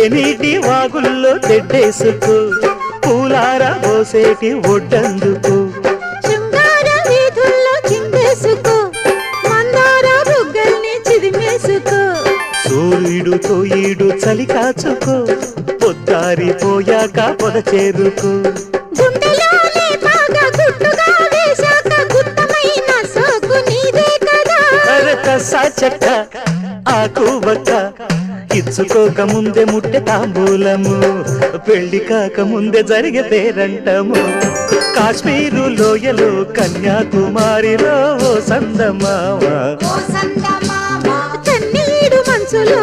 తేనీటి వాగుల్లో తెడ్డేసుకో పూలార పోసేటి ఒడ్డందుకు. సూర్యుడు తోయిడు చలి కాచుకో పొద్దారిపోయాక పొద చేరుకో సాచక్క ఆకు బక్క ఇచ్చుకోక ముందే ముట్టె తాంబూలము. పెళ్ళి కాక ముందే జరిగే పేరంటము. కాశ్మీరు లోయలో కన్యాకుమారిలో ఓ సందమావా కన్నీడు మనసులో